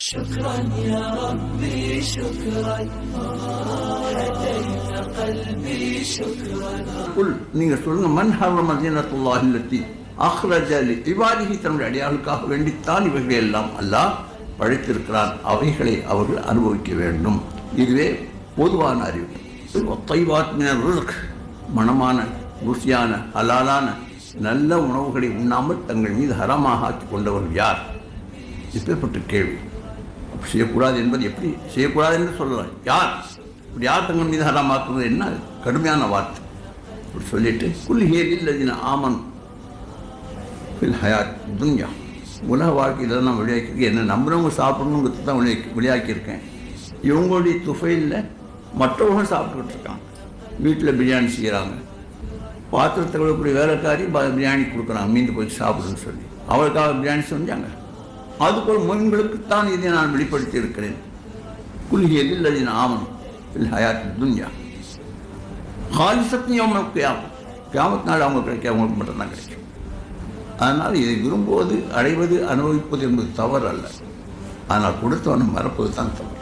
شكرا يا ربي شكرا هديت قلبي شكرا குல் நீங்க சொல்லுங்க மன் ஹர்ரம ஜீனத்துல்லாஹி அல்லத்தி அஹ்ரஜ லி இபாதிஹி தன்னுடைய அடியார்களுக்காக வேண்டித்தான் இவைகளை எல்லாம் அல்லாஹ் படைத்திருக்கிறான் அவைகளை அவர்கள் அனுபவிக்க வேண்டும் இதுவே பொதுவான அறிவு தைவாத் மினர் ரிஸ்க் மணமான ருசியான ஹலாலான நல்ல உணவுகளை உண்ணாமல் தங்கள் மீது ஹரமாக ஆக்கி கொண்டவர்கள் யார் இப்பேற்பட்ட கேள்வி அப்படி செய்யக்கூடாது என்பது எப்படி? செய்யக்கூடாது என்று சொல்லலாம். யார்? இப்படி யார் தங்கள் மீது ஹராமாக்குறது என்ன கடுமையான வார்த்தை. அப்படி சொல்லிட்டு குல்ஹேல் இல்லதின ஆமன் ஃபில் ஹயாத் துன்யா. உலக வாழ்க்கையில் நான் விளையாக்கி என்ன நம்புறவங்க சாப்பிடணுங்கிறது தான் விளையா விளையாக்கியிருக்கேன் இவங்களுடைய துஃபைலில் மற்றவங்க சாப்பிட்டுக்கிட்டு இருக்காங்க. வீட்டில் பிரியாணி செய்கிறாங்க பாத்திரத்தை விடக்கூடிய வேலைக்காரி ப- பிரியாணி கொடுக்குறாங்க. மீந்து போய் சாப்பிடுன்னு சொல்லி. அவளுக்காக பிரியாணி செஞ்சாங்க. அதுபோல் முன்களுக்குத்தான் இதை நான் வெளிப்படுத்தி இருக்கிறேன் குல்ஹியல் இல்லதின ஆவணம் ஃபில் ஹயாத் துன்யா ஹாலிசத்தையும் அவங்களுக்கு கியாமத் கியாமத் நாள் அவங்க கிடைக்க அவங்களுக்கு மட்டும்தான் கிடைக்கும் அதனால் இதை விரும்புவது அடைவது அனுபவிப்பது என்பது தவறு அல்ல ஆனால் கொடுத்தவனை மறப்பது தான் தவறு.